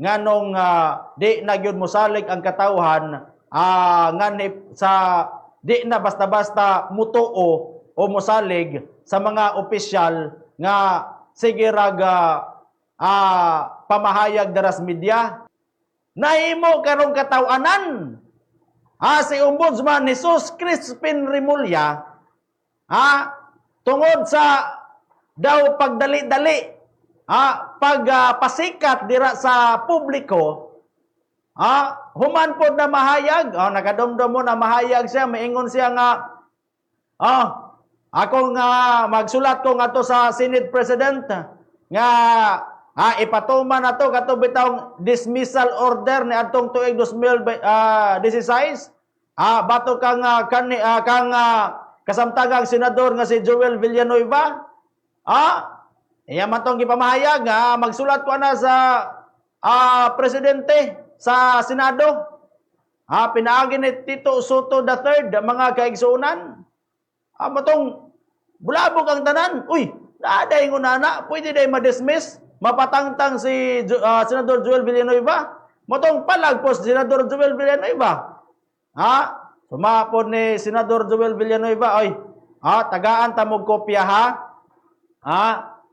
nganong ah, di na gyud mosalig ang katawhan ah nganip sa di na basta-basta mutuo o mosalig sa mga opisyal nga sige raga ah, pamahayag daras media nahimo karong katawanan ah si Ombudsman Jesus Crispin Rimulya ah tungod sa daw pagdali-dali ah pagpasikat dira sa publiko ah human pod na mahayag. Ah nakadomdom mo na mahayag siya maingon siya nga ah ako nga magsulat ko nga to sa Senate President nga ah ipatuman na to kato bitawng dismissal order ni atong tuig 2016 ah bato kang ah, kan ah, kang ah, kasamtagang senador nga si Joel Villanueva. Ah iya man tong gipamahayag nga magsulat ko na sa ah, presidente sa Senado ah pinaagi ni Tito Soto III mga kaigsuunan Ah, matong bulabog ang tanan. Uy, naaday ko na na. Pwede day ma-dismiss. Mapatangtang si ah, Senador Joel Villanueva. Matong palagpos Senador Joel Villanueva. Ha? Sumapon ni Senador Joel Villanueva. Oy, ha? tagaan ta mo kopya ha? Ha?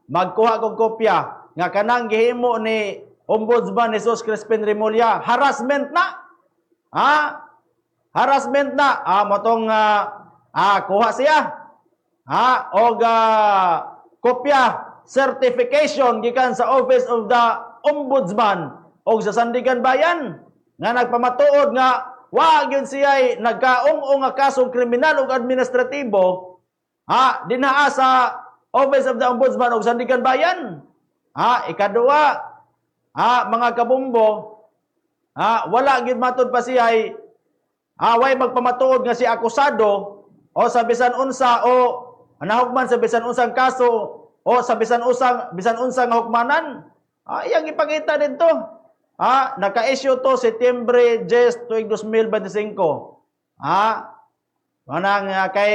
Magkuha kong kopya. Nga kanang gihimo ni Ombudsman Jesus Crispin Remulla. Harassment na. Ha? Harassment na. Ah, motong ah, ah, kuha siya. Ha? Og ah, kopya certification gikan sa Office of the Ombudsman og sa Sandigan Bayan nga nagpamatuod nga wa gyud siya nagkaong-ong nga kasong kriminal ug administratibo ha dinaa sa Office of the Ombudsman og Sandigan Bayan ha ikaduha ha mga kabumbo ha wala gyud matud pa siya ay Ah, way magpamatuod nga si akusado o sa bisan unsa o nahugman sa bisan unsang kaso o sa bisan usang bisan unsang hukmanan. Ah, iyang ipakita dito. Ah, naka-issue to Setyembre 10 tuig 2025. Ah, manang ah, kay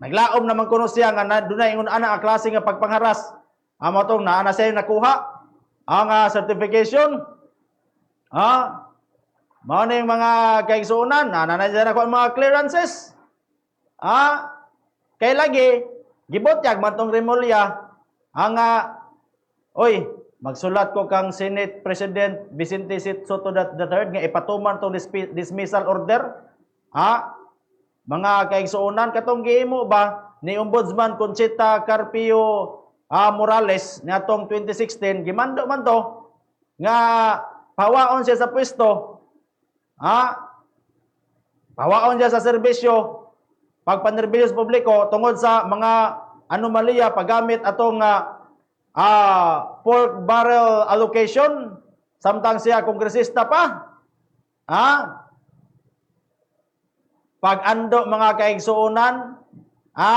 naglaom naman kuno siya nga na dunay ingon ana ang klase nga pagpangharas. Amo tong naa na siya nakuha ang ah, certification. Ah, mao na mga kaigsuunan, na nandiyan ako ang mga clearances. Ah, kay lagi, gibotyag man tong Remulla, ang ah, oy, magsulat ko kang Senate President Vicente Soto III nga ipatuman tong dismissal order. Ha? Mga kaigsuunan, katong giimo ba ni Ombudsman Conchita Carpio ah, Morales niatong 2016, gimando man to nga pawaon siya sa pwesto Ha? Pawaon siya sa serbisyo pagpanerbisyo sa publiko tungod sa mga anomalya paggamit atong ah, ah, pork barrel allocation samtang siya kongresista pa. Ha? Pag ando mga kaigsuonan, ha?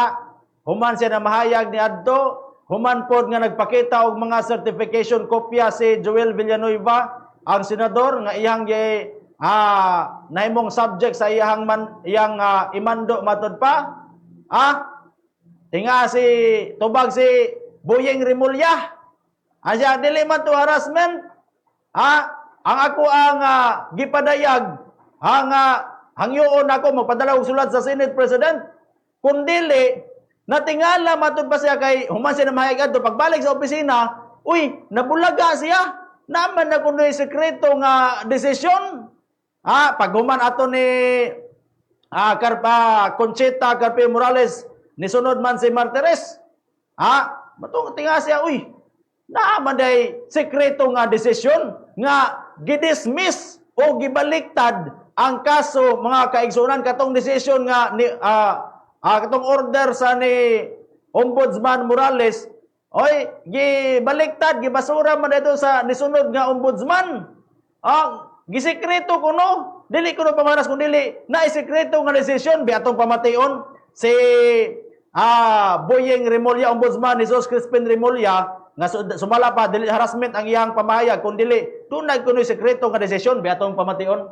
Human siya na mahayag ni Adto, human pod nga nagpakita og mga certification kopya si Joel Villanueva, ang senador nga iyang gi ah nahimong subject sa iyang man iyang ah, imando matod pa. Ah, tinga si tubag si Boyeng Rimulya. Anya dili man to harassment. Ha? Ang ako ang ah, gipadayag ang uh, hangyoon ako magpadala og sulat sa Senate President. Kun dili natingala matud pa siya kay human siya na mahayag adto pagbalik sa opisina uy nabulaga siya. Naman na kunoy sekreto nga desisyon. Ha pag human ato ni ah Carpa Conchita Carpio Morales ni sunod man si Martires. Ha matong tinga siya uy naaman day sekreto nga desisyon nga gidismiss o gibaliktad ang kaso mga kaigsunan katong desisyon nga ni ah ah, katong order sa ni Ombudsman Morales oy gibaliktad gibasura man dito sa nisunod nga ombudsman. Ang gisekreto kuno. Dili kuno pamanas kun dili na isekreto nga desisyon. Bi atong pamation si ah Boyeng Remulla ombudsman ni Jesus Crispin Remulla nga su- sumala pa dili harassment ang iyang pamahayag kun dili tunay kuno sekreto nga desisyon. Bi atong pamation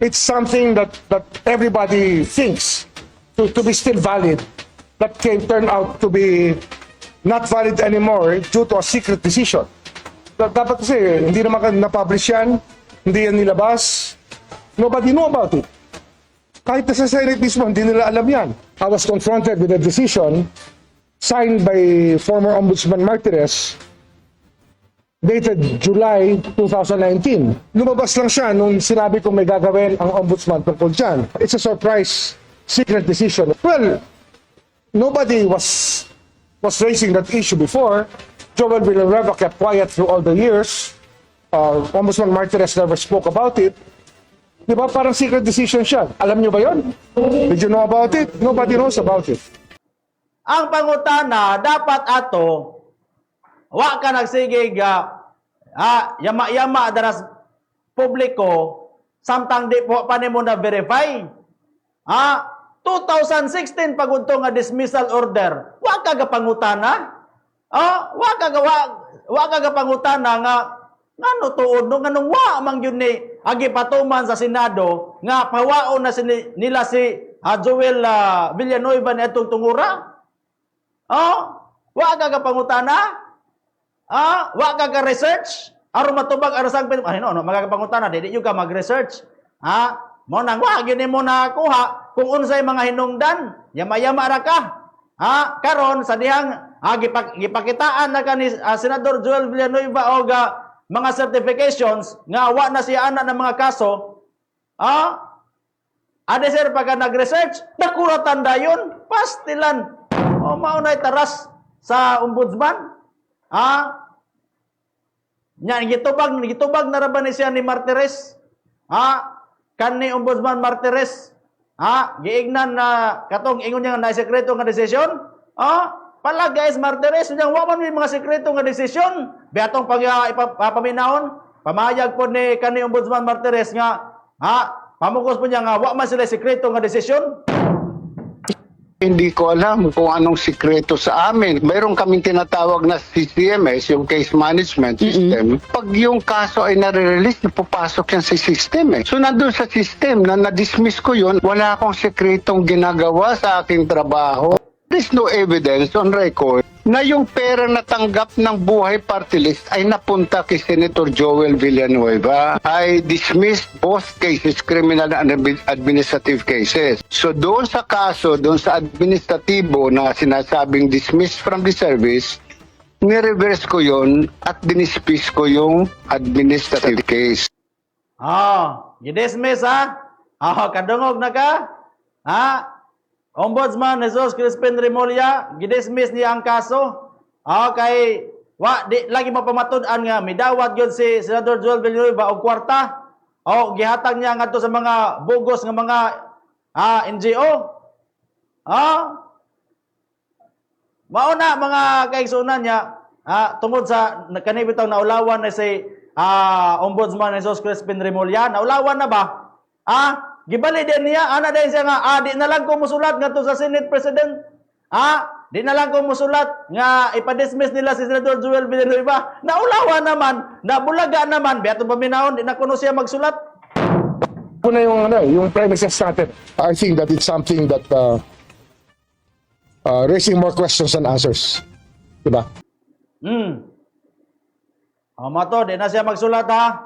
it's something that, that everybody thinks to, to be still valid that can turn out to be not valid anymore due to a secret decision. Da- Dapat kasi, hindi naman na-publish yan, hindi yan nilabas. Nobody know about it. Kahit sa Senate mismo, hindi nila alam yan. I was confronted with a decision signed by former Ombudsman Martirez dated July 2019. Lumabas lang siya nung sinabi kong may gagawin ang ombudsman tungkol dyan. It's a surprise secret decision. Well, nobody was was raising that issue before. Joel Villanueva kept quiet through all the years. Uh, Ombudsman Martinez never spoke about it. Di ba? Parang secret decision siya. Alam niyo ba yon? Did you know about it? Nobody knows about it. Ang pangutana, dapat ato, wa ka nagsigig, ah, ah, yama-yama daras publiko, samtang di po pa nimo na verify. Ah, 2016 pagudto nga dismissal order, wa ka ga pangutana. Ah, wa ka wa, wa ka ga pangutana nga ngano tuod no nganong wa man gyud ni agi patuman sa Senado nga pawaon na sini, nila si ah, Joel ah, Villanueva ni atong tungura. Oh, wa ka ka pangutana? Ah, wa ka ka research? Aron matubag aron sang pin ay no, no magagapangutana dili yung ka mag-research. Ha? Mo nang wa gyud mo na kuha kung unsay mga hinungdan, yama-yama ra ka. Ha? Karon sa dihang ah, gipak, gipakitaan na ka ni ah, Senador Joel Villanueva og ah, mga certifications nga wa na siya ana ng mga kaso. Ah? Ade sir pagka nag-research, nakuratan dayon, pastilan. O maunay taras sa ombudsman. Ha? Nya gitubag gitubag na ra ba ni siya ni Martires? Ha? Kan ni ombudsman Martires? Ha? Giignan na katong ingon niya na sekreto nga desisyon? Ha? Pala guys, Martires, unyang wa man may mga sekreto nga desisyon. Beatong pag uh, ipapaminahon, pamayag po ni kani ombudsman Martires nga ha? Pamukos po niya nga wa man sila sekreto nga desisyon. Hindi ko alam kung anong sikreto sa amin. Mayroon kaming tinatawag na CCMS, yung Case Management System. Pag yung kaso ay nare-release, napapasok yan sa system eh. So nandun sa system na na-dismiss ko yun, wala akong sikretong ginagawa sa aking trabaho. There's no evidence on record na yung pera na tanggap ng buhay party list ay napunta kay Senator Joel Villanueva. I dismissed both cases, criminal and admi- administrative cases. So doon sa kaso, doon sa administratibo na sinasabing dismissed from the service, nireverse ko yon at dinismiss ko yung administrative case. Ah, gidismiss ha? Ah, kadungog na ka? Ha? Ombudsman Jesus Crispin Remulla, gidismiss niya ang kaso. Ah, kay wa di lagi mapamatud-an nga midawat gyud si Senador Joel Villanueva og kwarta. O gihatag niya ngadto sa mga bugos nga mga ah, NGO. Ah? Mauna mga kaigsunan niya ah, tungod sa kanibitaw na ulawan na si ah, Ombudsman Jesus Crispin Remulla. Naulawan na ba? Ah, gibali din niya ana din siya nga ah, di na lang ko musulat ngadto sa Senate President. Ah, di na lang ko musulat nga ipa-dismiss nila si Senador Joel Villanueva. Naulawan naman, nabulaga naman, beato paminahon di na kuno siya magsulat. Una yung, ano, yung premises natin. I think that it's something that uh, uh, raising more questions than answers. Diba? Hmm. O mato, di na siya magsulat ha.